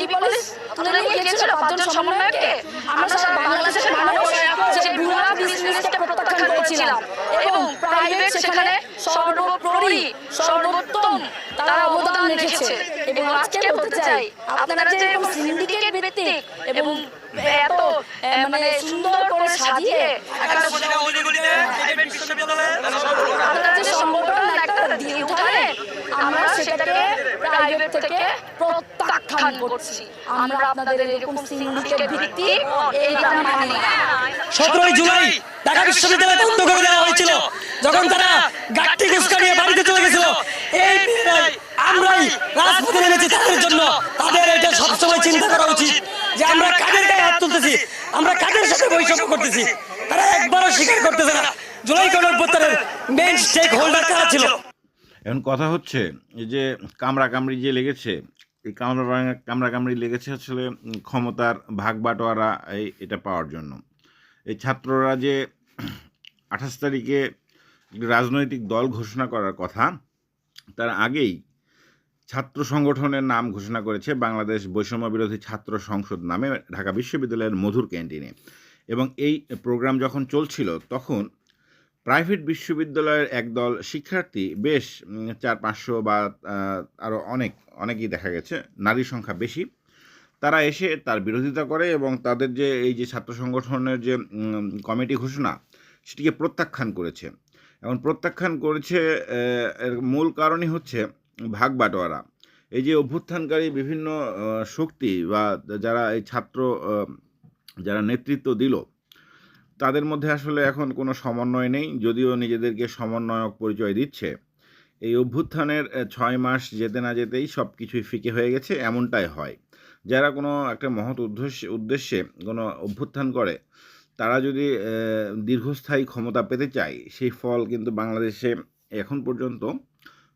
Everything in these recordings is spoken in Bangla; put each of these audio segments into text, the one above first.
ডিবি পুলিশ তুলে নিয়ে গিয়েছিল পাঁচজন সমন্বয়ককে? আমরা সারা বাংলাদেশের মানুষ যে বুড়া বিজনেসকে প্রত্যাখ্যান করেছিলাম। এবং প্রাইভেট সেখানে সর্বোপরি সর্বোত্তম তারা অবদান রেখেছে। এবং আজকে বলতে চাই আপনারা যে এরকম সিন্ডিকেট ভিত্তিক এবং এত মানে সুন্দর করে সাজিয়ে একটা আপনারা যে সংগঠন একটা দিয়ে উঠালে আমরা সেটাকে প্রাইভেট থেকে প্রত্যাখ্যান করছি। আমরা আপনাদের এরকম সিন্ডিকেট ভিত্তিক এইটা মানি। না সতেরোই জুলাই ঢাকা বিশ্ববিদ্যালয় বন্ধ করে দেওয়া হয়েছিল। যখন তারা গাড়ি গুসকা নিয়ে বাড়িতে চলে গেছিল এই মেয়েরাই, আমরাই রাজপথে নেমেছি তাদের জন্য। তাদের এটা সবসময় চিন্তা করা উচিত যে আমরা কাদের গায়ে হাত তুলতেছি আমরা কাদের সাথে বৈষম্য করতেছি। তারা একবারও স্বীকার করতেছে না। জুলাই গণঅভ্যুত্থানের মেইন স্টেক হোল্ডার কারা ছিল? এখন কথা হচ্ছে এই যে কামড়া কামড়ি যে লেগেছে এই কামড়া কামড়া কামড়ি লেগেছে আসলে ক্ষমতার ভাগ বাটোয়ারা এই এটা পাওয়ার জন্য। এই ছাত্ররা যে আঠাশ তারিখে রাজনৈতিক দল ঘোষণা করার কথা, তার আগেই ছাত্র সংগঠনের নাম ঘোষণা করেছে বাংলাদেশ বৈষম্য বিরোধী ছাত্র সংসদ নামে ঢাকা বিশ্ববিদ্যালয়ের মধুর ক্যান্টিনে। এবং এই প্রোগ্রাম যখন চলছিল, তখন প্রাইভেট বিশ্ববিদ্যালয়ের একদল শিক্ষার্থী বেশ চার, পাঁচশো বা আরও অনেক, অনেকেই দেখা গেছে নারী সংখ্যা বেশি। তারা এসে তার বিরোধিতা করে এবং তাদের যে, এই যে ছাত্র সংগঠনের যে কমিটি ঘোষণা, সেটিকে প্রত্যাখ্যান করেছে। এখন প্রত্যাখ্যান করেছে এর মূল কারণই হচ্ছে ভাগ বাটোয়ারা। এই যে অভ্যুত্থানকারী বিভিন্ন শক্তি বা, যারা এই ছাত্র যারা নেতৃত্ব দিল তাদের মধ্যে আসলে এখন কোনো সমন্বয় নেই, যদিও নিজেদেরকে সমন্বয়ক পরিচয় দিচ্ছে। এই অভ্যুত্থানের ছয় মাস যেতে না যেতেই সব কিছুই ফিকে হয়ে গেছে, এমনটাই হয়। যারা কোনো একটা মহৎ উদ্দেশ্যে উদ্দেশ্যে কোনো অভ্যুত্থান করে, তারা যদি দীর্ঘস্থায়ী ক্ষমতা পেতে চায়, সেই ফল কিন্তু বাংলাদেশে এখন পর্যন্ত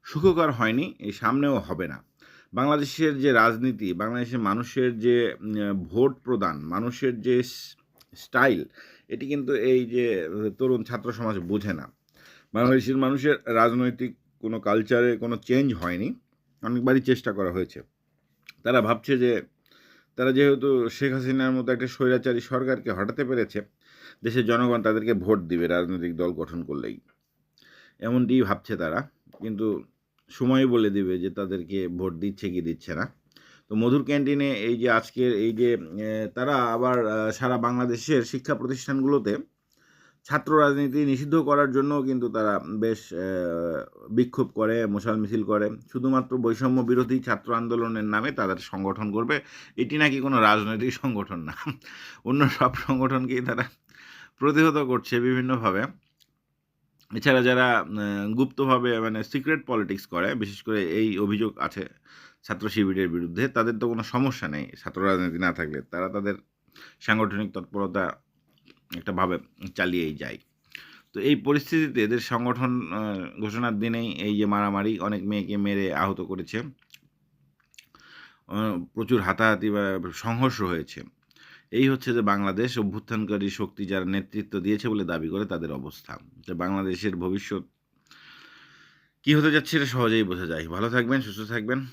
সুখকর হয়নি এই সামনেও হবে না। বাংলাদেশের যে রাজনীতি, বাংলাদেশের মানুষের যে ভোট প্রদান, মানুষের যে স্টাইল এটি কিন্তু এই যে তরুণ ছাত্র সমাজ বোঝে না। বাংলাদেশের মানুষের রাজনৈতিক কোনো কালচারে কোনো চেঞ্জ হয়নি। অনেকবারই চেষ্টা করা হয়েছে। তারা ভাবছে যে, তারা যেহেতু শেখ হাসিনার মতো একটা স্বৈরাচারী সরকারকে হটাতে পেরেছে, দেশের জনগণ তাদেরকে ভোট দিবে রাজনৈতিক দল গঠন করলেই। এমনটিই ভাবছে তারা। কিন্তু সময় বলে দিবে যে তাদেরকে ভোট দিচ্ছে কি দিচ্ছে না। তো মধুর ক্যান্টিনে এই যে আজকের এই যে তারা আবার সারা বাংলাদেশের শিক্ষা প্রতিষ্ঠানগুলোতে ছাত্র রাজনীতি নিষিদ্ধ করার জন্য কিন্তু তারা বেশ বিক্ষোভ করে, মশাল মিছিল করে। শুধুমাত্র বৈষম্য বিরোধী ছাত্র আন্দোলনের নামে তাদের সংগঠন করবে। এটি নাকি কোনো রাজনৈতিক সংগঠন না? অন্য সব সংগঠনকেই তারা প্রতিহত করছে বিভিন্নভাবে। এছাড়া যারা গুপ্তভাবে মানে সিক্রেট পলিটিক্স করে, বিশেষ করে এই অভিযোগ আছে ছাত্র শিবিরের বিরুদ্ধে, তাদের তো কোনো সমস্যা নেই ছাত্র রাজনীতি না থাকলে। তারা তাদের সাংগঠনিক তৎপরতা একটা ভাবে চালিয়েই যায়। তো এই পরিস্থিতিতে এদের সংগঠন ঘোষণার দিনেই এই যে মারামারি, অনেক মেয়েকে মেরে আহত করেছে। প্রচুর হাতাহাতি বা সংঘর্ষ হয়েছে। এই হচ্ছে যে বাংলাদেশ অভ্যুত্থানকারী শক্তি যারা নেতৃত্ব দিয়েছে বলে দাবি করে তাদের অবস্থা। যে বাংলাদেশের ভবিষ্যৎ কী হতে যাচ্ছে এটা সহজেই বোঝা যায়। ভালো থাকবেন, সুস্থ থাকবেন।